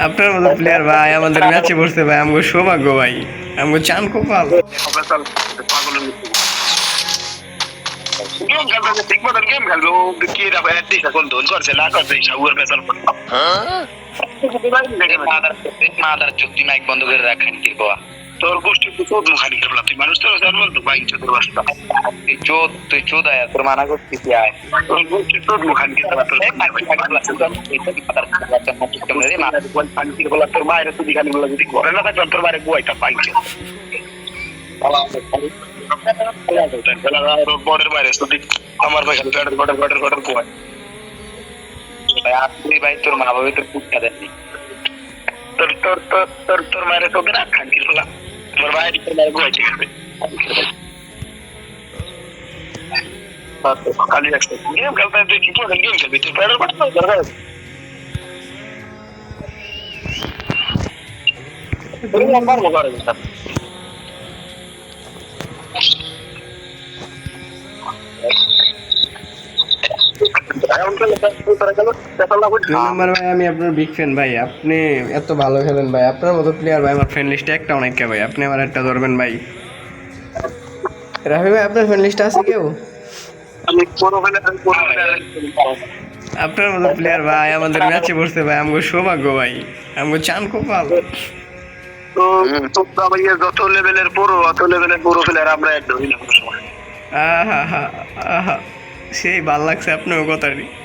আপনার মতো প্লেয়ার ভাই আমাদের ম্যাচে বসতে ভাই আমগো সৌভাগ্য ভাই আমগো চান কপাল। প্রফেসর গেম খেলবে ঠিক মতন গেম খেলবে ও কি রা অ্যাটলিস্ট এখন ধন করছে না করছে শাহুর পেছাল মাদার চুক্তি মাইক বন্ধ করে রাখেন কি বাবা তোর গোষ্ঠী তোর মুখানি খেলব তুই মানুষ তোর জানব তো বাইক তোর বাসটা তুই চোদ তুই চোদ আয় তোর মানা করছিস কি আয়? তোর গোষ্ঠী তোর মুখানি খেলব তোর তোর মায়ের তুই খালি বলে যদি করে না তোর মায়ের বাইরে আমার ভাই খালি বুয়াই আপনি ভাই তোর মা বাবা তোর দেননি। তোর তোর তোর তোর তোর মায়ের তোকে না খান কি বলা তোর মায়ের তোর মায়ের বুয়াই ঠিক আছে খালি একটা গেম খেলতে তুই কি করে গেম খেলবি নাম্বার ভাই আমি আপনার বিগ ফ্যান ভাই। আপনি এত ভালো খেলেন ভাই। আপনার মতো প্লেয়ার ভাই আমার ফ্রেন্ড লিস্টে একটা অনেক ভাই। আপনি আমার একটা ধরবেন ভাই। রাফি ভাই আপনার ফ্রেন্ড লিস্টে আছে কেউ? আমি পুরো ফেলে পুরো আপনার মতো প্লেয়ার ভাই আমাদের ম্যাচে পড়ছে ভাই আমগো সৌভাগ্য ভাই। আমগো চান কপাল। তো তোমরা ভাইয়া যত লেভেলের পুরো অত লেভেলের পুরো প্লেয়ার আমরা একদমই না কোনো আহা আহা। সেই ভালো লাগছে আপনার কথাটি